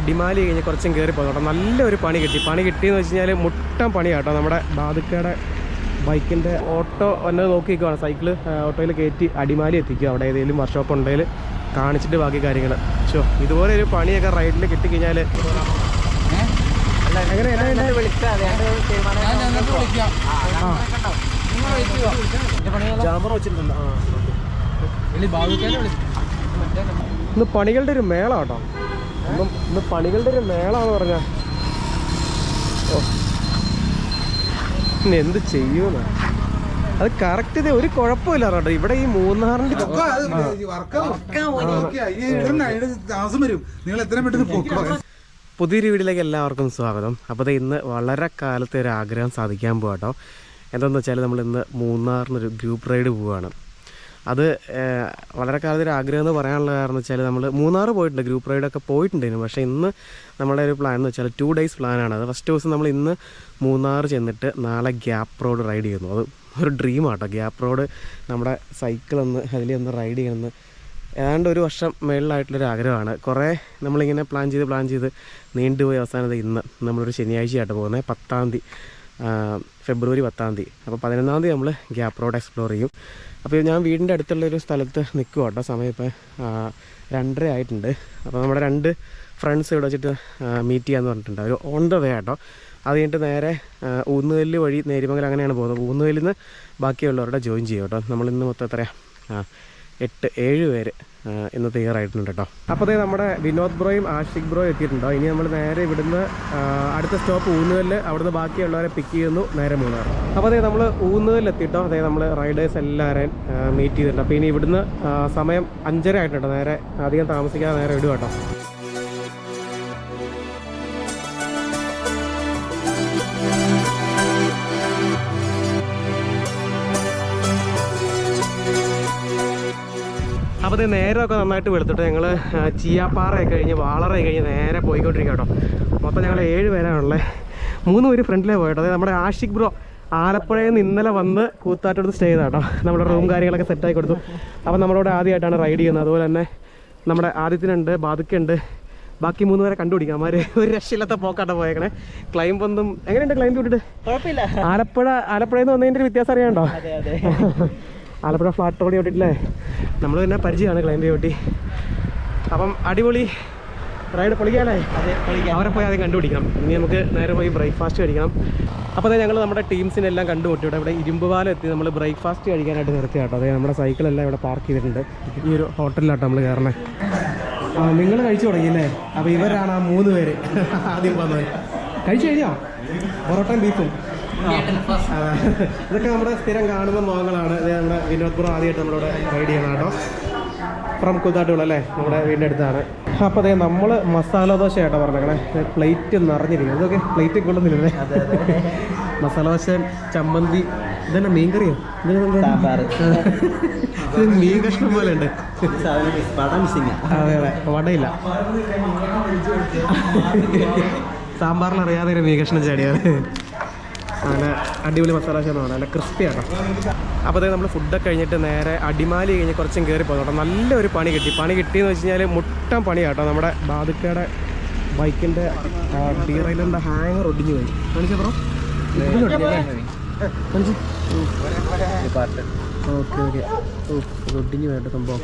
അടിമാലി കഴിഞ്ഞ് കുറച്ചും കയറി പോകുന്നു കേട്ടോ നല്ലൊരു പണി കിട്ടി. പണി കിട്ടിയെന്ന് വെച്ച് കഴിഞ്ഞാൽ മുട്ടം പണി കേട്ടോ നമ്മുടെ ബാധുക്കയുടെ ബൈക്കിന്റെ ഓട്ടോ വന്നത് നോക്കി നിൽക്കുവാണ് സൈക്കിൾ ഓട്ടോയിൽ കയറ്റി അടിമാലി എത്തിക്കുക. അവിടെ ഏതെങ്കിലും വർക്ക്ഷോപ്പ് ഉണ്ടെങ്കിൽ കാണിച്ചിട്ട് ബാക്കി കാര്യങ്ങൾ ഷോ ഇതുപോലെ ഒരു പണിയൊക്കെ റൈഡിൽ കിട്ടിക്കഴിഞ്ഞാൽ എങ്ങനെ ക്യാമറ ഇന്ന് പണികളുടെ ഒരു മേള കേട്ടോ. ഇന്ന് ഇന്ന് പണികളുടെ ഒരു മേളാന്ന് പറഞ്ഞ. ഓ. എന്ത് ചെയ്യൂന്ന്? അത് കറക്റ്റ് ഇത് ഒരു കുഴപ്പമില്ല കേട്ടോ ഇവിടെ ഈ മൂന്നാറിന്റെ പുതിയൊരു വീട്ടിലേക്ക് എല്ലാവർക്കും സ്വാഗതം. അപ്പോൾ ഇത് ഇന്ന് വളരെ കാലത്തെ ഒരു ആഗ്രഹം സാധിക്കാൻ പോകാട്ടോ എന്താണെന്ന് വെച്ചാൽ നമ്മൾ ഇന്ന് മൂന്നാറിനൊരു ഗ്രൂപ്പ് റൈഡ് പോവുകയാണ് അത് വളരെ കാലത്തൊരു ആഗ്രഹം എന്ന് പറയാനുള്ള കാരണം വെച്ചാൽ നമ്മൾ മൂന്നാർ പോയിട്ടുണ്ട് ഗ്രൂപ്പ് റൈഡൊക്കെ പോയിട്ടുണ്ടായിരുന്നു. പക്ഷേ ഇന്ന് നമ്മുടെ ഒരു പ്ലാൻ എന്ന് വെച്ചാൽ ടു ഡേയ്സ് പ്ലാനാണ് അത് ഫസ്റ്റ് ദിവസം നമ്മൾ ഇന്ന് മൂന്നാർ ചെന്നിട്ട് നാളെ ഗ്യാപ്പ് റോഡ് റൈഡ് ചെയ്യുന്നു. അത് ഒരു ഡ്രീമാട്ടോ ഗ്യാപ്പ് റോഡ് നമ്മുടെ സൈക്കിളൊന്ന് അതിലൊന്ന് റൈഡ് ചെയ്യണമെന്ന് ഏതാണ്ട് ഒരു വർഷം മേളിലായിട്ടുള്ളൊരു ആഗ്രഹമാണ്. കുറേ നമ്മളിങ്ങനെ പ്ലാൻ ചെയ്ത് പ്ലാൻ ചെയ്ത് നീണ്ടുപോയി അവസാനത്തെ ഇന്ന് നമ്മളൊരു ശനിയാഴ്ചയായിട്ട് പോകുന്നത്. പത്താം തീയതി ഫെബ്രുവരി പത്താം തീയതി. അപ്പോൾ പതിനൊന്നാം തീയതി നമ്മൾ ഗ്യാപ്പ് റോഡ് എക്സ്പ്ലോർ ചെയ്യും. അപ്പോൾ ഞാൻ വീടിന്റെ അടുത്തുള്ളൊരു സ്ഥലത്ത് നിൽക്കുക കേട്ടോ സമയം ഇപ്പോൾ രണ്ടര ആയിട്ടുണ്ട്. അപ്പോൾ നമ്മുടെ രണ്ട് ഫ്രണ്ട്സ് ഇവിടെ വെച്ചിട്ട് മീറ്റ് ചെയ്യാന്ന് പറഞ്ഞിട്ടുണ്ട്. ഒരു ഓൺ ദ വേ കേട്ടോ അത് കഴിഞ്ഞിട്ട് നേരെ ഊന്നുകല്ല് വഴി നേരിമംഗലം അങ്ങനെയാണ് പോകുന്നത്. ഊന്നുകല്ലിൽ നിന്ന് ബാക്കിയുള്ളവരുടെ ജോയിൻ ചെയ്യും കേട്ടോ നമ്മളിന്ന് മൊത്തം എത്രയാണ് ആ എട്ട് ഏഴ് പേര് ഇന്ന് തയ്യാറായിട്ടുണ്ട് കേട്ടോ അപ്പോൾ അതേ നമ്മുടെ വിനോദ് ബ്രോയും ആഷിക് ബ്രോയും എത്തിയിട്ടുണ്ടോ. ഇനി നമ്മൾ നേരെ ഇവിടുന്ന് അടുത്ത സ്റ്റോപ്പ് ഊന്നുകല്ല് അവിടുന്ന് ബാക്കിയുള്ളവരെ പിക്ക് ചെയ്യുന്നു നേരെ മൂന്നാർ. അപ്പോൾ അതേ നമ്മൾ ഊന്നുകല്ല് എത്തിയിട്ടോ അതേ നമ്മൾ റൈഡേഴ്സ് എല്ലാവരെയും മീറ്റ് ചെയ്തിട്ടുണ്ട്. അപ്പോൾ ഇനി ഇവിടുന്ന് സമയം അഞ്ചര ആയിട്ടുണ്ട് നേരെ അധികം താമസിക്കാതെ നേരെ ഇടുക കേട്ടോ അപ്പോൾ ഇത് നേരമൊക്കെ നന്നായിട്ട് വെളുത്തിട്ട് ഞങ്ങൾ ചീയാപ്പാറയൊക്കെ കഴിഞ്ഞ് വാളറ കഴിഞ്ഞ് നേരെ പോയിക്കൊണ്ടിരിക്കുക കേട്ടോ മൊത്തം ഞങ്ങൾ ഏഴ് പേരാണുള്ളത് മൂന്ന് പേര് ഫ്രണ്ടിലേ പോയിട്ടോ അതായത് നമ്മുടെ ആഷിക് ബ്രോ ആലപ്പുഴയിൽ നിന്ന് ഇന്നലെ വന്ന് കൂത്താട്ടടുത്ത് സ്റ്റേ ചെയ്താ കേട്ടോ നമ്മുടെ റൂം കാര്യങ്ങളൊക്കെ സെറ്റാക്കി കൊടുത്തു. അപ്പോൾ നമ്മളോട് ആദ്യമായിട്ടാണ് റൈഡ് ചെയ്യുന്നത്. അതുപോലെ തന്നെ നമ്മുടെ ആദ്യത്തിനുണ്ട് ബാധുക്കുണ്ട് ബാക്കി മൂന്ന് പേരെ കണ്ടുപിടിക്കാം. അവർ ഒരു രക്ഷയില്ലാത്ത പോക്കാട്ട പോയേക്കണേ. ക്ലൈംബ് ഒന്നും എങ്ങനെയുണ്ട് ക്ലൈംബ് വിട്ടിട്ട് ആലപ്പുഴ ആലപ്പുഴ ആലപ്പുഴയിൽ നിന്ന് വന്നതിന്റെ ഒരു വ്യത്യാസം അറിയാണ്ടോ ആലപ്പുഴ ഫ്ലാറ്റ് ഓടി ഓട്ടിട്ടില്ലേ നമ്മൾ തന്നെ പരിചയമാണ് ക്ലൈന്റെ ഓട്ടി അപ്പം അടിപൊളി റൈഡ് പൊളിക്കാനേ അതെ പൊളിക്കാം. അവരെ പോയി ആദ്യം കണ്ടുപിടിക്കണം. ഇനി നമുക്ക് നേരെ പോയി ബ്രേക്ക്ഫാസ്റ്റ് കഴിക്കണം. അപ്പോൾ അതെ ഞങ്ങൾ നമ്മുടെ ടീംസിനെല്ലാം കണ്ടുപോട്ടി ഇവിടെ. ഇവിടെ ഇരുമ്പുപാലം എത്തി. നമ്മൾ ബ്രേക്ക്ഫാസ്റ്റ് കഴിക്കാനായിട്ട് നിർത്തി കേട്ടോ. അതെ നമ്മുടെ സൈക്കിളെല്ലാം ഇവിടെ പാർക്ക് ചെയ്തിട്ടുണ്ട്. ഈ ഒരു ഹോട്ടലിലാട്ടോ നമ്മൾ കയറണേ. ആ നിങ്ങൾ കഴിച്ചു തുടങ്ങിയല്ലേ? അപ്പോൾ ഇവരാണ് ആ മൂന്ന് പേര്. ആദ്യം വന്നത്. കഴിച്ചു കഴിഞ്ഞോ? പൊറോട്ടയും ബീഫും. ഇതൊക്കെ നമ്മുടെ സ്ഥിരം കാണുന്ന മുഖങ്ങളാണ് ഇത് നമ്മുടെ വിനോദ്പുരം ആദ്യമായിട്ട് നമ്മളിവിടെ റൈഡ് ചെയ്യണം കേട്ടോ. ഫ്രം കുത്താട്ടുകൾ അല്ലേ? നമ്മുടെ വീടിന്റെ അടുത്താണ്. അപ്പോൾ അതെ നമ്മൾ മസാല ദോശ ആയിട്ടോ പറഞ്ഞേക്കണേ. പ്ലേറ്റ് നിറഞ്ഞിരിക്കും ഇതൊക്കെ പ്ലേറ്റ് കൊള്ളുന്നില്ലേ മസാല ദോശ ചമ്മന്തി ഇതന്നെ മീൻ കറിയോ? സാമ്പാർ. ഇത് മീൻ കഷ്ണം പോലെ ഉണ്ട്. അതെ അതെ. വടയില്ല. സാമ്പാറിൽ അറിയാതെ ഒരു മീൻ കഷ്ണം ചാടിയാണ്. നല്ല അടിപൊളി മസാല ദോശ നല്ല ക്രിസ്പിയാണ് അപ്പോൾ അതായത് നമ്മൾ ഫുഡൊക്കെ കഴിഞ്ഞിട്ട് നേരെ അടിമാലി കഴിഞ്ഞ് കുറച്ചും കയറി പോകുന്നു കേട്ടോ. നല്ലൊരു പണി കിട്ടി. പണി കിട്ടിയെന്ന് വെച്ച് കഴിഞ്ഞാൽ മുട്ടൻ കേട്ടോ. നമ്മുടെ ബാധുക്കയുടെ ബൈക്കിന്റെ ഡീറൈലറിന്റെ ഹാങ്ങർ ഒടിഞ്ഞു പോയി. കാണിച്ചാ ബ്രോ ഓക്കെ ഓക്കെ. ഒടിഞ്ഞു പോയിട്ട് സംഭവം.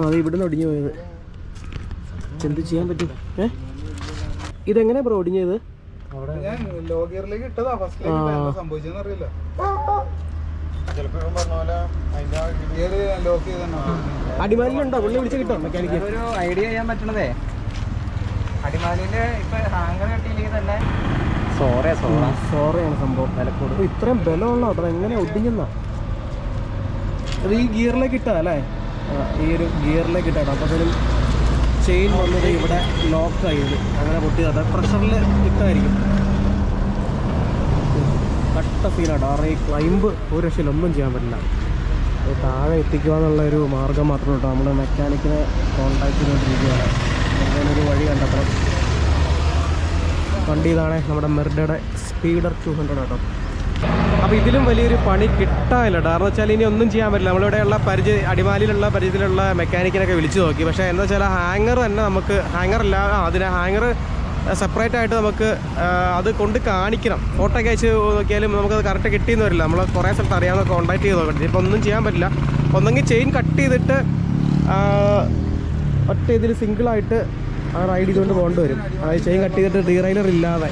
അത് ഇവിടുന്ന് ഒടിഞ്ഞു പോയത്. എന്ത് ചെയ്യാൻ പറ്റും? ഏ? ഇതെങ്ങനെ ബ്രോ ഒടിഞ്ഞത് ഞാൻ ലോ ഗിയറിലേക്ക് ഇട്ടതാ. ഫസ്റ്റ് എന്താ സംഭവിച്ചെന്ന് അറിയില്ല. അടിമാലിലുണ്ടോ പുള്ളി വിളിച്ച് കിട്ടോ മെക്കാനിക്ക്. ഒരു ഐഡിയ ചെയ്യാൻ പറ്റണതേ. അടിമാലിന്റെ ഇപ്പൊ ഹാങ്ങർ കിട്ടിയില്ലെങ്കിൽ തന്നെ സോറേ സോറ സോറയാണ് സംഭവം. വിലക്കൂട് ഇത്രയും ബലമുള്ള അത്ര എങ്ങനെ ഒടിഞ്ഞെന്നാ? അത് ഈ ഗിയറിലേക്ക് ഇട്ടാ അല്ലേ? ഈ ഒരു ഗിയറിലേക്ക് ഇട്ടാട്ടോ അപ്പൊ അതിനും ചെയിൻ വന്നത് ഇവിടെ ലോക്ക് ആയിരുന്നു. അങ്ങനെ പൊട്ടിയതാ. പ്രഷറിൽ ഇട്ടായിരിക്കും. കട്ട ഫീലാണ് ആറ് ഈ ക്ലൈംബ് ഒരു രക്ഷയിൽ ഒന്നും ചെയ്യാൻ പറ്റില്ല. അത് താഴെ എത്തിക്കുക എന്നുള്ള ഒരു മാർഗം മാത്രമേ ഉള്ളൂ നമ്മൾ മെക്കാനിക്കിനെ കോൺടാക്ട് ചെയ്തുകൊണ്ടിരിക്കുകയാണ്. അങ്ങനൊരു വഴി കണ്ടെത്തണം. വണ്ടി ഇതാണ് നമ്മുടെ മെർഡയുടെ സ്പീഡർ ടു ഹൺഡ്രഡ് കേട്ടോ അപ്പോൾ ഇതിലും വലിയൊരു പണി കിട്ടാനില്ല കാരണം വെച്ചാൽ ഇനി ഒന്നും ചെയ്യാൻ പറ്റില്ല. നമ്മളിവിടെയുള്ള പരിചയ അടിമാലിയിലുള്ള പരിചയത്തിലുള്ള മെക്കാനിക്കിനൊക്കെ വിളിച്ചു നോക്കി. പക്ഷേ എന്താ വെച്ചാൽ ഹാങ്ങർ തന്നെ നമുക്ക് ഹാങ്ങർ അല്ല ആ, അതിന് ഹാങ്ങർ സെപ്പറേറ്റ് ആയിട്ട് നമുക്ക് അത് കൊണ്ട് കാണിക്കണം. ഫോട്ടോ ഒക്കെ അയച്ച് നോക്കിയാലും നമുക്കത് കറക്റ്റ് കിട്ടിയെന്ന് വരില്ല. നമ്മൾ കുറേ സ്ഥലത്ത് അറിയാവുന്ന കോൺടാക്ട് ചെയ്ത് നോക്കട്ടെ ഇപ്പോൾ ഒന്നും ചെയ്യാൻ പറ്റില്ല. ഒന്നെങ്കിൽ ചെയിൻ കട്ട് ചെയ്തിട്ട് ആ, ഒറ്റ ഇതിൽ സിംഗിളായിട്ട് റൈഡ് ചെയ്തുകൊണ്ട് പോകേണ്ടി വരും. അതായത് ചെയിൻ കട്ട് ചെയ്തിട്ട് ഡീറൈലർ ഇല്ലാതെ.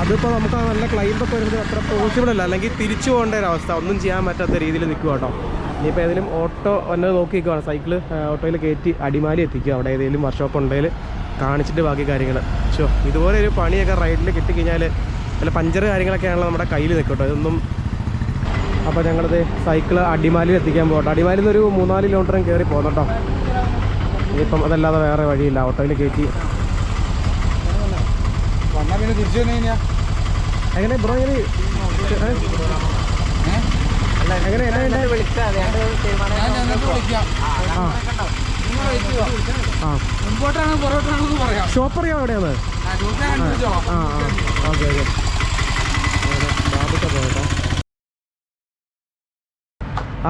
അതിപ്പോൾ നമുക്ക് നല്ല ക്ലൈമ്പൊക്കെ വരുന്നത് അത്ര പോസിബിൾ അല്ല. അല്ലെങ്കിൽ തിരിച്ചു പോകേണ്ട ഒരു അവസ്ഥ. ഒന്നും ചെയ്യാൻ പറ്റാത്ത രീതിയിൽ നിൽക്കുക കേട്ടോ. ഇനിയിപ്പോൾ ഏതെങ്കിലും ഓട്ടോ വന്നത് നോക്കി നിൽക്കുവാണ് സൈക്കിൾ ഓട്ടോയിൽ കയറ്റി അടിമാലി എത്തിക്കുക. അവിടെ ഏതെങ്കിലും വർക്ക്ഷോപ്പ് ഉണ്ടെങ്കിൽ കാണിച്ചിട്ട് ബാക്കി കാര്യങ്ങൾ. ഷോ ഇതുപോലെ ഒരു പണിയൊക്കെ റൈഡിൽ കിട്ടിക്കഴിഞ്ഞാൽ അല്ല പഞ്ചർ കാര്യങ്ങളൊക്കെയാണല്ലോ നമ്മുടെ കയ്യിൽ നിൽക്കട്ടോ ഇതൊന്നും അപ്പോൾ ഞങ്ങളത് സൈക്കിൾ അടിമാലിയിൽ എത്തിക്കാൻ പോകട്ടെ. അടിമാലിയിൽ നിന്ന് ഒരു മൂന്നാൽ കിലോമീറ്ററും കയറി പോകുന്നട്ടോ ഇനിയിപ്പം അതല്ലാതെ വേറെ വഴിയില്ല. ഓട്ടോയിൽ കയറ്റി പിന്നെ തിരിച്ചു വന്നു കഴിഞ്ഞാ? എങ്ങനെ? ബ്രോ എങ്ങനെ? ഏ? എങ്ങനെ? മുമ്പോട്ടാണോ പറയാം. ഷോപ്പ് അറിയാം എവിടെയാണ് ആ, ഓക്കെ ഓക്കെ. ബാധുക്ക പോകട്ടോ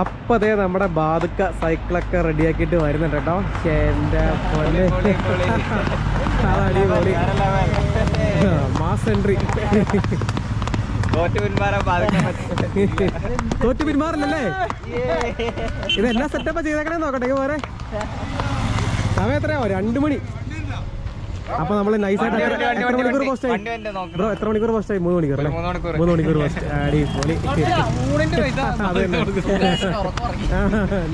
അപ്പൊ അതേ നമ്മുടെ ബാധുക്ക സൈക്കിളൊക്കെ റെഡിയാക്കിയിട്ട് വരുന്നുണ്ട് കേട്ടോ. എന്റെ എന്റെ പൊന്നെ അടിപൊളി മാസ് എൻട്രി തോറ്റ് പിന്മാറില്ലല്ലേ? ഇതെല്ലാം സെറ്റപ്പ് ചെയ്തേക്കണേ നോക്കട്ടെ പോരെ. സമയം എത്രയാവോ? രണ്ടു മണി. അപ്പൊ നമ്മൾ നൈസായിട്ട് എത്ര മണിക്കൂർ പോസ്റ്റ് ആയി? ബ്രോ എത്ര മണിക്കൂർ പോസ്റ്റ് ആയി? മൂന്ന് മണിക്കൂർ അല്ലേ? മൂന്ന് മണിക്കൂർ. പോസ്റ്റ് ഊണിന്റെ അത്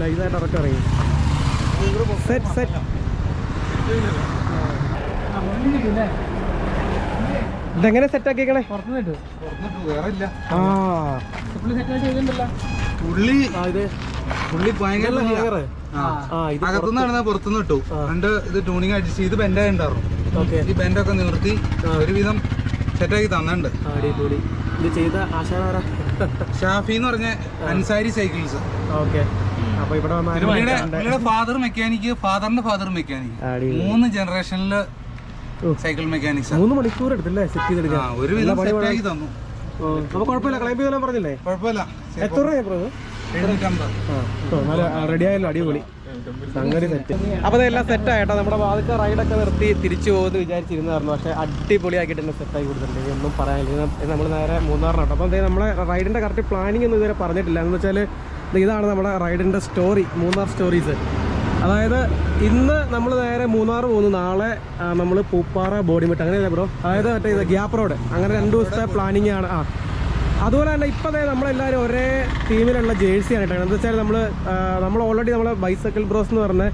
നൈസായിട്ട് ഉറക്കം ഇറങ്ങി. Set set. ഇതെങ്ങനെ സെറ്റ് ആക്കിയേക്കണേ അകത്തുനിന്നാണ് വേറെ ഇല്ല. ആ. പുള്ളി ഭയങ്കര അകത്തുനിന്ന് നടന്ന പുറത്തുനിന്ന് ഇട്ടു. രണ്ട് ഇത് ട്യൂണിങ് അടിച്ച് ഇത് ബെൻഡായി ഉണ്ടായിരുന്നു ഓക്കെ. ഈ ബെൻഡൊക്കെ നിർത്തി ഒരുവിധം സെറ്റാക്കി തന്നിട്ടുണ്ട്. ഇത് ചെയ്ത ആശാനാരാ ഷാഫി എന്ന് പറഞ്ഞ Ansari cycles okay. Father mechanic ഫാദറിന്റെ father mechanic മൂന്ന് ജനറേഷനിൽ. സൈക്കിൾ മെക്കാനിക്സ് മൂന്ന് മണിക്കൂർ എടുത്തില്ലേ സെറ്റ് ചെയ്തെടുക്കാൻ? ഒരുവിധം സെറ്റാക്കി തന്നു. അപ്പൊ കുഴപ്പമില്ല. ക്ലൈംബ് പറഞ്ഞില്ലേ? കുഴപ്പമില്ല. എത്ര രൂപ റെഡി ആയല്ലോ. അടിപൊളി. സംഗതി സെറ്റ് അപ്പൊ ഇതെല്ലാം സെറ്റ് ആയിട്ടോ നമ്മുടെ വാതിക്ക റൈഡൊക്കെ നിർത്തി തിരിച്ചു പോകുമെന്ന് വിചാരിച്ചിരുന്നായിരുന്നു പക്ഷെ അടിപൊളിയാക്കിയിട്ട് തന്നെ സെറ്റ് ആയി കൊടുത്തിട്ടുണ്ട്. ഒന്നും പറയാനില്ല. നമ്മൾ നേരെ മൂന്നാറിനോട്ടോ അപ്പോൾ ദേ നമ്മളെ റൈഡിന്റെ കറക്റ്റ് പ്ലാനിങ് ഒന്നും ഇതുവരെ പറഞ്ഞിട്ടില്ല. എന്ന് വെച്ചാൽ ഇതാണ് നമ്മുടെ റൈഡിന്റെ സ്റ്റോറി മൂന്നാർ സ്റ്റോറീസ് അതായത് ഇന്ന് നമ്മൾ നേരെ മൂന്നാർ പോകുന്നു. നാളെ നമ്മൾ പൂപ്പാറ ബോഡിമിട്ട് അങ്ങനെയല്ലേ ബ്രോ അതായത് മറ്റേ ഗ്യാപ്പ് റോഡ്. അങ്ങനെ രണ്ട് ദിവസത്തെ പ്ലാനിങ് ആണ്. ആ. അതുപോലെ തന്നെ ഇപ്പം തന്നെ നമ്മളെല്ലാവരും ഒരേ ടീമിലുള്ള ജേഴ്സിയാണ് കേട്ടോ എന്താ വെച്ചാൽ നമ്മൾ നമ്മൾ ഓൾറെഡി നമ്മൾ ബൈസൈക്കിൾ ബ്രോസ് എന്ന് പറഞ്ഞ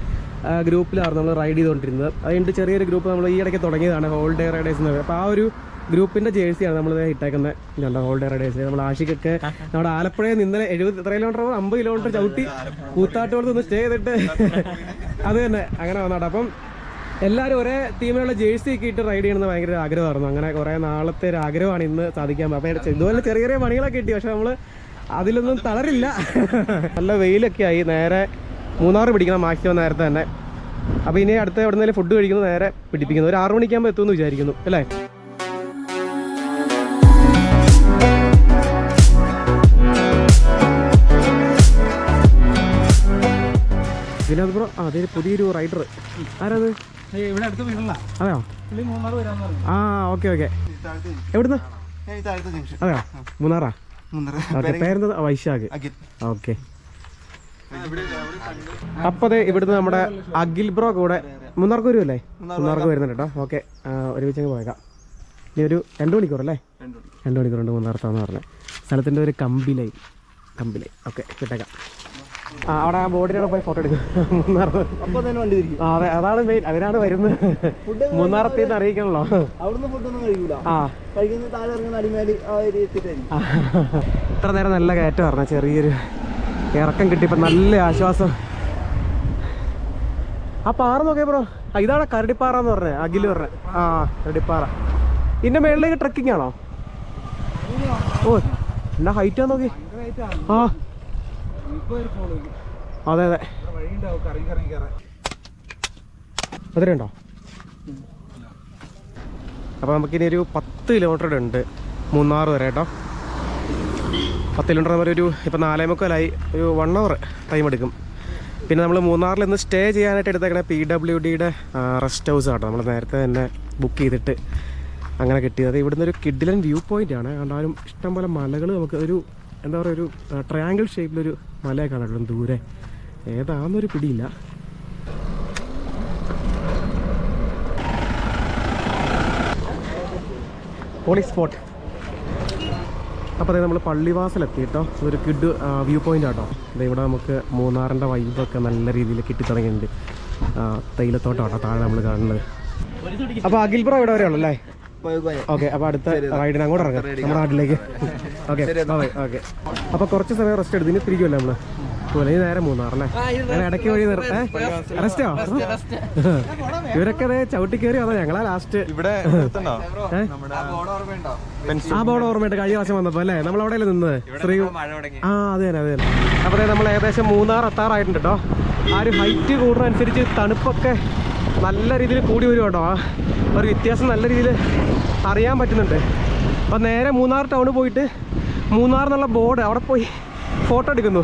ഗ്രൂപ്പിലാണ് നമ്മൾ റൈഡ് ചെയ്തുകൊണ്ടിരുന്നത് അതുകൊണ്ട് ചെറിയൊരു ഗ്രൂപ്പ് നമ്മൾ ഈ ഇടയ്ക്ക് തുടങ്ങിയതാണ്. ഹോൾ ഡേ റൈഡേഴ്സ് എന്ന് പറയുന്നത്. അപ്പോൾ ആ ഒരു ഗ്രൂപ്പിന്റെ ജേഴ്സിയാണ് നമ്മൾ ഇട്ടേക്കുന്നത് ഇതുണ്ട് ഓൾഡ് റൈഡേഴ്സ് നമ്മൾ ആഷിക്കൊക്കെ നമ്മുടെ ആലപ്പുഴയിൽ നിന്ന് ഇന്നലെ എഴുപത് എത്ര കിലോമീറ്റർ അമ്പത് കിലോമീറ്റർ ചവിട്ടി കൂത്താട്ടോളത്ത് നിന്ന് സ്റ്റേ ചെയ്തിട്ട് അത് തന്നെ. അങ്ങനെ വന്നാട്ടെ. അപ്പം എല്ലാവരും ഒരേ ടീമിലുള്ള ജേഴ്സി ഒക്കെ ഇട്ട് റൈഡ് ചെയ്യണമെന്ന് ഭയങ്കര ആഗ്രഹമായിരുന്നു. അങ്ങനെ കുറേ നാളത്തെ ഒരു ആഗ്രഹമാണ് ഇന്ന് സാധിക്കാൻ. അപ്പം ഇതുപോലെ ചെറിയ ചെറിയ പണികളൊക്കെ കിട്ടി. പക്ഷെ നമ്മൾ അതിലൊന്നും തളരില്ല. നല്ല വെയിലൊക്കെ ആയി. നേരെ മൂന്നാറ് പിടിക്കണം മാക്സിമം നേരത്തെ തന്നെ. അപ്പോൾ ഇനി അടുത്ത എവിടെ നിന്നെങ്കിലും ഫുഡ് കഴിക്കുന്നത് നേരെ പിടിപ്പിക്കുന്നു. ഒരു ആറു മണിക്കാകുമ്പോൾ എത്തുമെന്ന് വിചാരിക്കുന്നു. അല്ലേ? വിനോദ് ബ്രോ ആ അതെ പുതിയൊരു റൈഡർ ആരത്? ഇവിടെ അടുത്ത് അതെയോ? ആ ഓക്കെ ഓക്കെ. എവിടുന്ന്? അതെയോ? മൂന്നാറാ? ഓക്കെ വൈശാഖ്. ഓക്കെ. അപ്പൊ അതെ ഇവിടുന്ന് നമ്മുടെ അഖിൽ ബ്രോ കൂടെ മൂന്നാർക്ക് വരുമല്ലേ? മൂന്നാർക്ക് വരുന്നുണ്ട് കേട്ടോ ഓക്കെ ഒരുമിച്ച് അങ്ങ് പോയേക്കാം. ഇനി ഒരു രണ്ട് മണിക്കൂർ അല്ലേ? രണ്ട് മണിക്കൂറുണ്ട് മൂന്നാർത്താന്ന് പറഞ്ഞത് സ്ഥലത്തിന്റെ ഒരു കമ്പിലൈ. കമ്പിലൈ. ഓക്കെ കിട്ടേക്കാം അവിടെ ആ ബോർഡിനോട് പോയി ഫോട്ടോ എടുക്കും. മൂന്നാർ അതെ അതാണ് മെയിൻ അതിനാണ് വരുന്നത്. അറിയിക്കണല്ലോ. ആ. ഒരു എത്തിയിട്ടായിരിക്കും ഇത്ര നേരം നല്ല കയറ്റം പറഞ്ഞ ചെറിയൊരു ഇറക്കം കിട്ടിയപ്പോ നല്ല ആശ്വാസം. ആ പാറ നോക്കിയ ബ്രോ. ഇതാണ് കരടിപ്പാറ എന്ന് പറഞ്ഞേ അഖിൽ പറഞ്ഞ. ആ കരടിപ്പാറ. ഇതിന്റെ മേളിലേക്ക് ട്രക്കിംഗ് ആണോ? ഓ എന്നാ ഹൈറ്റാ നോക്കി ആ. അതെ അതെ. അതിലുണ്ടോ? അപ്പോൾ നമുക്കിനി ഒരു പത്ത് കിലോമീറ്റർ ഉണ്ട്. മൂന്നാർ വരെ കേട്ടോ. പത്ത് കിലോമീറ്റർ വരെ ഒരു ഇപ്പോൾ നാലേ മുക്കാലായി. ഒരു വൺ അവർ ടൈം എടുക്കും. പിന്നെ നമ്മൾ മൂന്നാറിൽ ഇന്ന് സ്റ്റേ ചെയ്യാനായിട്ട് എടുത്തേക്കണ പി ഡബ്ല്യു ഡിയുടെ റെസ്റ്റ് ഹൗസ് ആട്ടോ. നമ്മൾ നേരത്തെ തന്നെ ബുക്ക് ചെയ്തിട്ട് അങ്ങനെ കിട്ടിയത്. ഇവിടുന്ന് ഒരു കിഡിലൻ വ്യൂ പോയിന്റ് ആണ്. കണ്ടാലും ഇഷ്ടംപോലെ മലകൾ നമുക്ക് ഒരു എന്താ പറയുക ഒരു ട്രയാങ്കിൾ ഷേപ്പിലൊരു മല കാണാം ഇവിടുന്ന് ദൂരെ. ഏതാണെന്നൊരു പിടിയില്ല. പോളി സ്പോട്ട് അപ്പോൾ നമ്മൾ പള്ളിവാസലെത്തി കേട്ടോ ഒരു കിഡ് വ്യൂ പോയിന്റ് ആട്ടോ. ഇവിടെ നമുക്ക് മൂന്നാറിന്റെ വൈബൊക്കെ നല്ല രീതിയിൽ കിട്ടി തുടങ്ങിയിട്ടുണ്ട് ആ, തേയിലത്തോട്ടം താഴെ നമ്മൾ കാണുന്നത്. അപ്പോൾ അഖിൽപുറം ഇവിടെ വരെ ഉള്ളല്ലേ ഓക്കെ അപ്പോൾ അടുത്ത റൈഡിന് അങ്ങോട്ട് ഇറങ്ങാം. നമ്മുടെ നാട്ടിലേക്ക്. ഓക്കെ ഓക്കെ അപ്പോൾ കുറച്ച് സമയം റെസ്റ്റ് എടുത്ത് ഇനി തിരിക്കുമല്ലോ നമ്മൾ. പോലെ നേരെ മൂന്നാറല്ലേ ഇടയ്ക്ക് വഴി നിർത്തേ റെസ്റ്റോ ഇവരൊക്കെ അതെ ചവിട്ടി കയറി അതോ ഞങ്ങളാ ലാസ്റ്റ് ഇവിടെ ആ ബോർഡ് ഓർമ്മയുണ്ട്? കഴിഞ്ഞ പ്രാവശ്യം വന്നപ്പോ അല്ലേ? നമ്മൾ അവിടെ നിന്നത് ശ്രീ ആ അതെ തന്നെ അതെ തന്നെ. അപ്പോൾ നമ്മൾ ഏകദേശം മൂന്നാർ എത്താറായിട്ടുണ്ട് കേട്ടോ ആ ഒരു ഹൈറ്റ് കൂടുന്നതനുസരിച്ച് തണുപ്പൊക്കെ നല്ല രീതിയിൽ കൂടി വരും കേട്ടോ. ആ ഒരു വ്യത്യാസം നല്ല രീതിയിൽ അറിയാൻ പറ്റുന്നുണ്ട്. അപ്പോൾ നേരെ മൂന്നാർ ടൗണിൽ പോയിട്ട് മൂന്നാർ എന്നുള്ള ബോർഡ് അവിടെ പോയി ഫോട്ടോ എടുക്കുന്നു.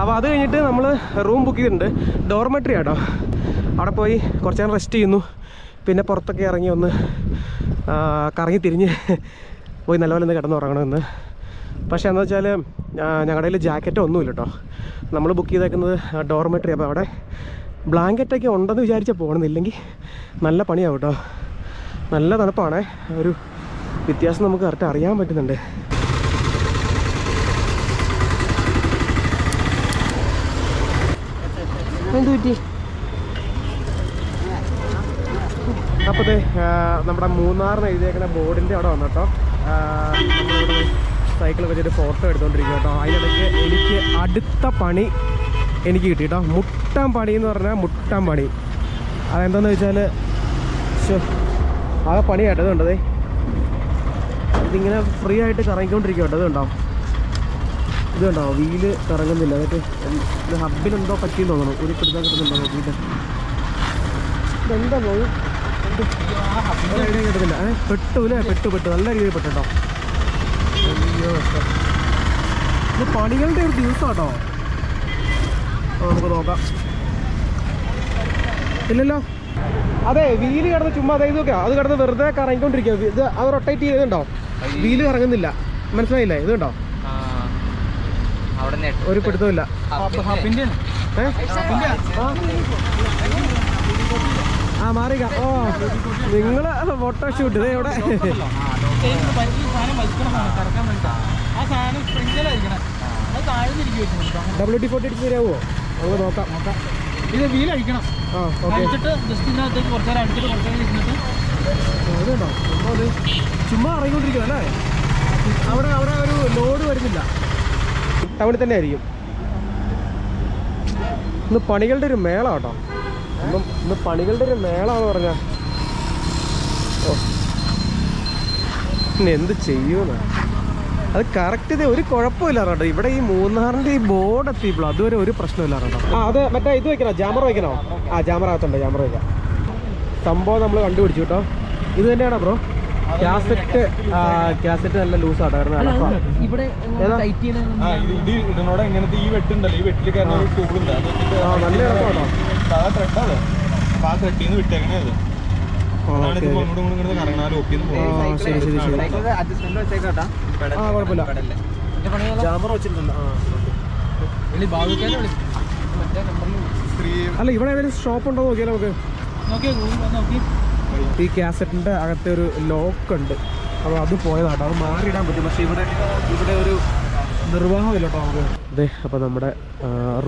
അപ്പോൾ അത് കഴിഞ്ഞിട്ട് നമ്മൾ റൂം ബുക്ക് ചെയ്തിട്ടുണ്ട്. ഡോർമെട്രി ആട്ടോ. അവിടെ പോയി കുറച്ച് നേരം റെസ്റ്റ് ചെയ്യുന്നു. പിന്നെ പുറത്തൊക്കെ ഇറങ്ങി ഒന്ന് കറങ്ങി തിരിഞ്ഞ് പോയി നല്ലപോലെ ഒന്ന് കിടന്ന് ഉറങ്ങണമെന്ന് പക്ഷേ എന്താ വെച്ചാൽ ഞങ്ങളുടെ കയ്യിൽ ജാക്കറ്റ് ഒന്നുമില്ല കേട്ടോ നമ്മൾ ബുക്ക് ചെയ്തേക്കുന്നത് ഡോർമെട്രി അപ്പോൾ അവിടെ ബ്ലാങ്കറ്റൊക്കെ ഉണ്ടെന്ന് വിചാരിച്ചാൽ പോകണമെന്നില്ലെങ്കിൽ നല്ല പണിയാവും കേട്ടോ നല്ല തണുപ്പാണേ. ഒരു വ്യത്യാസം നമുക്ക് കറക്റ്റ് അറിയാൻ പറ്റുന്നുണ്ട്. എന്ത് പറ്റി? ആ, നമ്മുടെ മൂന്നാറിന് എഴുതിയേക്കുന്ന ബോർഡിന്റെ അവിടെ വന്നു സൈക്കിൾ വെച്ചിട്ട് ഫോട്ടോ എടുത്തുകൊണ്ടിരിക്കുക കേട്ടോ. അതിനിടയ്ക്ക് എനിക്ക് അടുത്ത പണി എനിക്ക് കിട്ടി കേട്ടോ. മുട്ടാൻ പണി എന്ന് പറഞ്ഞാൽ മുട്ടാൻ പണി. അതെന്താണെന്ന് വെച്ചാൽ ആകെ പണി കേട്ടത് കണ്ടതേ. ഇതിങ്ങനെ ഫ്രീ ആയിട്ട് കറങ്ങിക്കൊണ്ടിരിക്കും കേട്ടോ. ഇത് കണ്ടോ ഇത് കണ്ടോ വീൽ കറങ്ങുന്നില്ല. അതൊക്കെ ഇത് ഹബിലെന്തോ പറ്റിയെന്ന് തോന്നണം ഒരു പിടുത്തം കിട്ടുന്നുണ്ടോ നോക്കിയിട്ട് ഇതെന്താ ഐഡിയ കിട്ടുന്നില്ല ഏ പെട്ടു അല്ലേ? പെട്ടു പെട്ടു. നല്ല രീതിയിൽ പെട്ടുണ്ടോ അയ്യോ. ഇത് പണികളുടെ ഒരു ദിവസം കേട്ടോ നമുക്ക് നോക്കാം. ഇല്ലല്ലോ. അതെ വീൽ കിടന്ന് ചുമ്മാ അതായത് നോക്കുക അത് കിടന്ന് വെറുതെ കറങ്ങിക്കൊണ്ടിരിക്കുക. ഇത് അത് റൊട്ടേറ്റ് ചെയ്തുണ്ടോ വീൽ കറങ്ങുന്നില്ല. മനസ്സിലായില്ലേ? ഇത് കണ്ടോ? ഒരു പിടുത്തമില്ല? ആ. ആ മാറിക ഓ നിങ്ങൾ ഫോട്ടോ ഷൂട്ട് ഇത് ഇവിടെ ഡബ്ല്യൂ ടി ഫോർട്ടി അടിച്ച് തരാമോ നമുക്ക് നോക്കാം. നോക്കാം. ഇത് വീൽ അഴിക്കണം. അഴിച്ചിട്ട് ജസ്റ്റ് ഇതിനകത്തേക്ക് കുറച്ച് നേരം അടിച്ചിട്ട് കുറച്ച് നേരം ഇരുന്നിട്ട് ചുമ്മാ ഇറങ്ങിക്കൊണ്ടിരിക്കും അല്ലേ? അവിടെ അവിടെ ഒരു ലോഡ് വരുന്നില്ല. ടൗണിൽ തന്നെ ആയിരിക്കും. ഇന്ന് പണികളുടെ ഒരു മേള കേട്ടോ. ഇന്നും ഇന്ന് പണികളുടെ ഒരു മേളാന്ന് പറഞ്ഞ. ഓ. ഇനി എന്ത് ചെയ്യൂന്ന് അത് കറക്റ്റ് ഇത് ഒരു കുഴപ്പമില്ല കേട്ടോ ഇവിടെ ഈ മൂന്നാറിന്റെ ഈ ബോർഡ് എത്തിയപ്പോൾ അതുവരെ ഒരു പ്രശ്നമില്ല കേട്ടോ ആ അത് മറ്റേ ഇത് വെക്കണോ? ജാമർ വെക്കണോ? ആ ജാമർ അകത്തുണ്ട് ജാമർ വെക്കാം. സംഭവം നമ്മൾ കണ്ടുപിടിച്ചു കേട്ടോ. ഇത് തന്നെയാണോ ബ്രോ? കാസറ്റ് കാസറ്റ് നല്ല ലൂസ് ഇതിനോട് ഈ വെട്ടുണ്ടല്ലോ ഈ വെട്ടിൽ കാരണം ആ നല്ല ഇളക്കമാണോ സാധാ ത്രെഡാണ് അപ്പൊ ആ ത്രെഡിൽ നിന്ന് വിട്ടേക്കണേ അത്. അല്ല ഇവിടെ ഏതെങ്കിലും ഷോപ്പ് ഉണ്ടോ നോക്കിയാലോ നമുക്ക്. ഈ കാസറ്റിന്റെ അകത്തെ ഒരു ലോക്ക് ഉണ്ട്. അപ്പോൾ അത് പോയതാട്ടോ. അത് മാറിയിടാൻ പറ്റും. പക്ഷെ ഇവിടെ ഇവിടെ ഒരു നിർവാഹമില്ല കേട്ടോ നമുക്ക്. അതെ അപ്പോൾ നമ്മുടെ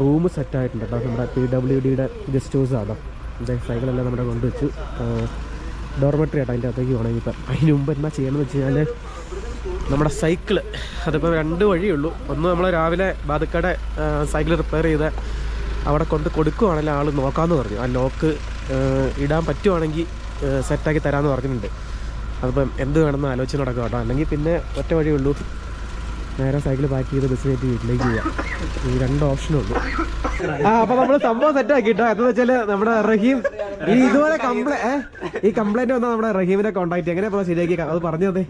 റൂം സെറ്റ് ആയിട്ടുണ്ട്. കേട്ടോ നമ്മുടെ പി ഡബ്ല്യു ഡിയുടെ ഗസ്റ്റ് ഹൗസ് ആട്ടോ അതെ സൈക്കിളെല്ലാം നമ്മുടെ കൊണ്ടുവച്ചു ഡോർമെട്രി ആട്ടോ അതിന്റെ അകത്തേക്ക് പോകണം. ഇപ്പം അതിന് മുമ്പ് എന്നാ ചെയ്യണമെന്ന് വെച്ച് കഴിഞ്ഞാൽ നമ്മുടെ സൈക്കിൾ. അതിപ്പോൾ രണ്ട് വഴിയുള്ളൂ ഒന്ന് നമ്മൾ രാവിലെ ബാധക്കടെ സൈക്കിൾ റിപ്പയർ ചെയ്ത് അവിടെ കൊണ്ട് കൊടുക്കുവാണെങ്കിൽ ആൾ നോക്കാമെന്ന് പറഞ്ഞു. ആ ലോക്ക് ഇടാൻ പറ്റുവാണെങ്കിൽ സെറ്റാക്കി തരാമെന്ന് പറഞ്ഞിട്ടുണ്ട്. അതിപ്പം എന്ത് വേണമെന്ന് ആലോചിച്ച് നടക്കാം കേട്ടോ അല്ലെങ്കിൽ പിന്നെ ഒറ്റ വഴിയുള്ളൂ നേരെ സൈക്കിൾ പാക്ക് ചെയ്ത് ബസ് കയറ്റി വീട്ടിലേക്ക് പോവാം. ഈ രണ്ട് ഓപ്ഷനേ ഉള്ളൂ. ആ അപ്പൊ നമ്മൾ സംഭവം സെറ്റ് ആക്കി കേട്ടോ എന്താ വെച്ചാൽ നമ്മുടെ റഹീം ഈ ഇതുപോലെ കംപ്ലൈ ഈ കംപ്ലൈന്റ് വന്നാൽ നമ്മുടെ റഹീമിനെ കോൺടാക്ട് എങ്ങനെ പോലെ ശരിയാക്കി അത് പറഞ്ഞു തന്നെ?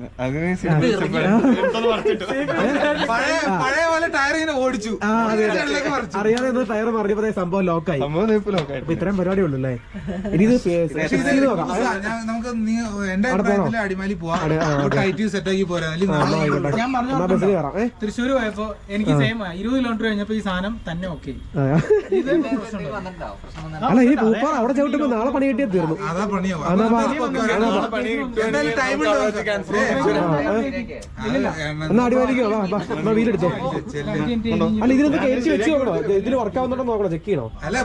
അറിയാതെ ടയർ മറിഞ്ഞപ്പോ ദേ സംഭവം ലോക്കായി അപ്പൊ ഇത്രയും പരിപാടി ഉള്ളു അല്ലേ? ഇനി ഇത് fix ചെയ്ത് നോക്കാം. ഞാൻ- നമുക്ക് അടിമാലി പോവാം. അവിടെ, ആ, ടൈറ്റ് സെറ്റ് ആക്കി പോരാ. അല്ലെങ്കിൽ ഞാൻ പറഞ്ഞു ബസ്സിൽ കയറാം. തൃശ്ശൂർ പോയപ്പോ എനിക്ക് സെയിം ഇരുപത് കിലോമീറ്റർ കഴിഞ്ഞപ്പോ ഈ സാധനം തന്നെ ഓക്കെ ആ. അല്ല ഈ പൂപ്പാറ അവിടെ ചവിട്ടുമ്പോ നാളെ പണി കിട്ടിയാൽ തീർന്നു. അതാ പണിയാവും അതാ വാ. ടൈം ഉണ്ട് എന്നാ അടിമാലിക്കോ വാ വാ എന്നാ വീലെടുത്തോ. അല്ല ഇതിനൊന്ന് കയറ്റി വെച്ച് നോക്കണോ ഇതിൽ വർക്ക് ആവുന്നുണ്ടോ നോക്കണോ? ചെക്ക് ചെയ്യണോ? അല്ല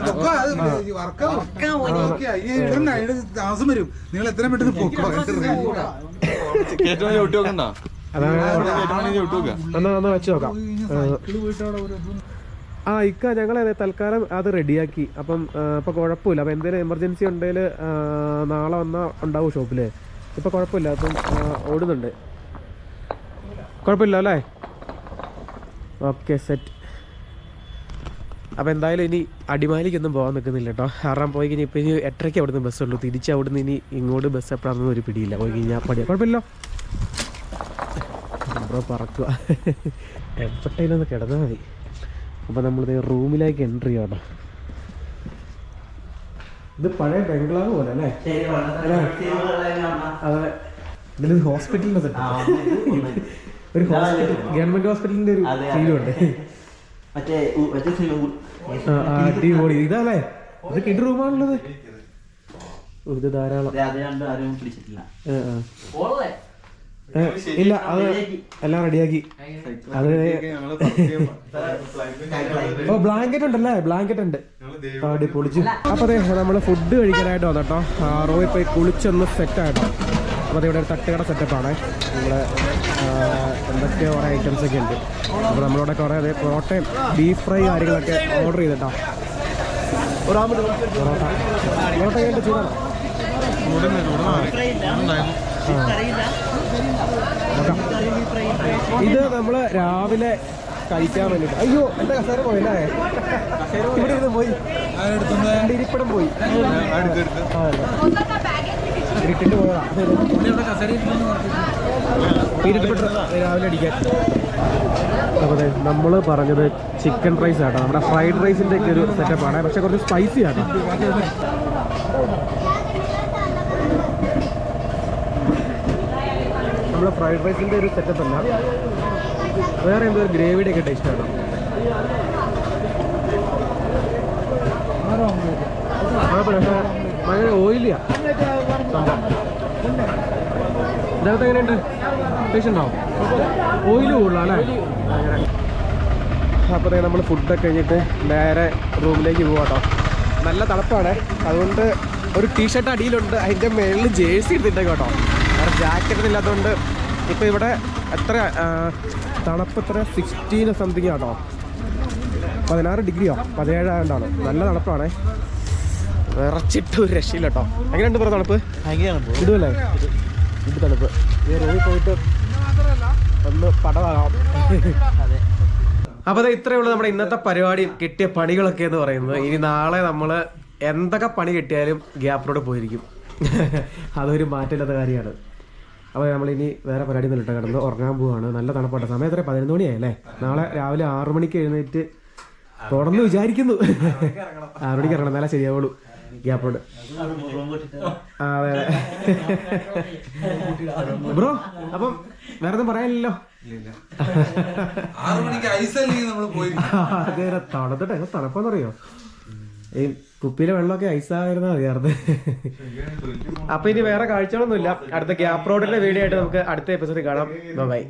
താമസം വരും. നിങ്ങൾ എത്ര പെട്ടെന്ന് പൊക്കോ. അതാണ് വെച്ച് നോക്കാം. ആ. ഇക്ക ഞങ്ങളെ തൽക്കാലം അത് റെഡിയാക്കി. അപ്പം ഇപ്പൊ കുഴപ്പമില്ല. അപ്പം എന്തെങ്കിലും എമർജൻസി ഉണ്ടെങ്കിൽ നാളെ വന്നാൽ ഉണ്ടാവും ഷോപ്പിൽ ഇപ്പൊ കുഴപ്പമില്ല. അപ്പം ഓടുന്നുണ്ട്. കുഴപ്പമില്ല അല്ലേ? Okay set. അപ്പോൾ എന്തായാലും ഇനി അടിമാലിക്കൊന്നും പോകാൻ നിൽക്കുന്നില്ല കേട്ടോ. കാരണം പോയി കഴിഞ്ഞാൽ ഇപ്പം ഇനി എട്ടരയ്ക്ക് അവിടുന്ന് ബസ്സുള്ളൂ. തിരിച്ച് അവിടുന്ന് ഇനി ഇങ്ങോട്ട് ബസ് എപ്പോഴാണെന്നൊന്നും ഒരു പിടിയില്ല. പോയി കഴിഞ്ഞാൽ പടിയാ കുഴപ്പമില്ലല്ലോ. ബ്രോ പറക്കുക. എപ്പോഴത്തേലൊന്ന് കിടന്നാൽ മതി. അപ്പോൾ നമ്മളിത് റൂമിലേക്ക് എൻട്രി ചെയ്യണം ഇത് പഴയ ബംഗ്ലാവ് പോലെ അല്ലേ? അതെ. ഇതിൽ ഹോസ്പിറ്റലിന്റെ സെറ്റ് ഒരു ഹോസ്പിറ്റൽ ഗവൺമെന്റ് ഹോസ്പിറ്റലിന്റെ ഒരു ഫീലുണ്ട് അടിപൊളി. ഇതാണല്ലേ ഇത് കിഡ് റൂമാണുള്ളത്. ഇത് ധാരാളം. പിടിച്ചിട്ടില്ല. ഇല്ല അത് എല്ലാം റെഡിയാക്കി. അത് ഓ ബ്ലാങ്കറ്റ് ഉണ്ടല്ലേ? ബ്ലാങ്കറ്റ് ഉണ്ട്. അടി പൊളിച്ചു. അപ്പൊ അതെ നമ്മൾ ഫുഡ് കഴിക്കാനായിട്ട് വന്നട്ടോ. റോയി പോയി കുളിച്ചൊന്ന് സെറ്റ് ആയിട്ടോ. അപ്പോൾ ഇവിടെ ഒരു തട്ടുകട സെറ്റപ്പാണ് നമ്മുടെ എന്തൊക്കെ കുറേ ഐറ്റംസ് ഒക്കെ ഉണ്ട്. അപ്പോൾ നമ്മളിവിടെ കുറേ അതേ പൊറോട്ടയും ബീഫ് ഫ്രൈ കാര്യങ്ങളൊക്കെ ഓർഡർ ചെയ്തിട്ടോ. പൊറോട്ട. പൊറോട്ട കഴിഞ്ഞിട്ട് ചൂടാണ്. നോക്കാം. ഇത് നമ്മൾ രാവിലെ കഴിക്കാൻ വേണ്ടി അയ്യോ എന്റെ കസേര പോയല്ലേ? ഇവിടെ ഇരുന്ന് പോയി. ഇരിപ്പിടം പോയി. ഇരിട്ടിട്ട് പോയതാ. പീരിട്ട് രാവിലെ അടിക്കാൻ. അതെ നമ്മൾ പറഞ്ഞത് ചിക്കൻ റൈസ് ആട്ടോ. നമ്മുടെ ഫ്രൈഡ് റൈസിന്റെ ഒക്കെ ഒരു സെറ്റപ്പാണ് പക്ഷെ കുറച്ച് സ്പൈസി ആട്ടോ. നമ്മൾ ഫ്രൈഡ് റൈസിന്റെ ഒരു സെറ്റപ്പ് അല്ല. വേറെ എന്തോ ഒരു ഗ്രേവിയുടെ ഒക്കെ ടേസ്റ്റ് ഭയങ്കര ഓയിലിയാ സംഭവം. എങ്ങനെയുണ്ട്? ടേസ്റ്റ് ഉണ്ടാവും ഓയിൽ കൂടുതലാണ് അപ്പോൾ നമ്മൾ ഫുഡൊക്കെ കഴിഞ്ഞിട്ട് നേരെ റൂമിലേക്ക് പോവാട്ടോ നല്ല തണുപ്പാണ്. അതുകൊണ്ട് ഒരു ടീഷർട്ട് അടിയിലുണ്ട്. അതിന്റെ മേളിൽ ജേഴ്സി എടുത്തിട്ടേക്ക് കേട്ടോ വേറെ ജാക്കറ്റ് ഇല്ലാത്തതുകൊണ്ട് ഇപ്പോൾ ഇവിടെ എത്ര തണുപ്പ് എത്ര? സിക്സ്റ്റീൻ സംതിങ് ആട്ടോ പതിനാറ് ഡിഗ്രിയോ? പതിനേഴായതുകൊണ്ടാണ് നല്ല തണുപ്പാണ്. വിറച്ചിട്ട് ഒരു രക്ഷയില്ല കേട്ടോ എങ്ങനെയുണ്ട് പറ തണുപ്പ്? ഇടുമല്ലേ ഇത് തണുപ്പ്. ഈ റൂമിൽ പോയിട്ട് ഒന്ന് പടവാകാം. അപ്പൊ അത് ഇത്രയേ ഉള്ളൂ നമ്മുടെ ഇന്നത്തെ പരിപാടി കിട്ടിയ പണികളൊക്കെ എന്ന് പറയുന്നത്. ഇനി നാളെ നമ്മൾ എന്തൊക്കെ പണി കിട്ടിയാലും ഗ്യാപ്പ് റോഡ് പോയിരിക്കും. അതൊരു മാറ്റമില്ലാത്ത കാര്യമാണ്. അപ്പോൾ നമ്മളിനി വേറെ പരിപാടി നിന്നിട്ട് കിടന്ന് ഉറങ്ങാൻ പോവാണ്. നല്ല തണുപ്പാട്ട. സമയം എത്ര പതിനൊന്ന് മണിയായല്ലേ? നാളെ രാവിലെ ആറു മണിക്ക് എഴുന്നേറ്റ് തുടർന്ന് വിചാരിക്കുന്നു. ആറു മണിക്ക് ഇറങ്ങണം. എന്നാലേ ശരിയാവുള്ളൂ. ഗ്യാപ്പ് റോഡ് ആ, അതെ അതെ. ബ്രോ അപ്പം വേറെ ഒന്നും പറയാനില്ലല്ലോ അതെ തണുത്തിട്ട് എങ്ങനെ തണുപ്പെന്ന് അറിയോ ഈ കുപ്പിയിലെ വെള്ളമൊക്കെ ഐസായിരുന്നാ മതിയായിരുന്നു അപ്പൊ ഇനി വേറെ കാഴ്ചകളൊന്നുമില്ല. അടുത്ത ഗ്യാപ് റോഡിന്റെ വീഡിയോ ആയിട്ട് നമുക്ക് അടുത്ത എപ്പിസോഡിൽ കാണാം. ബൈ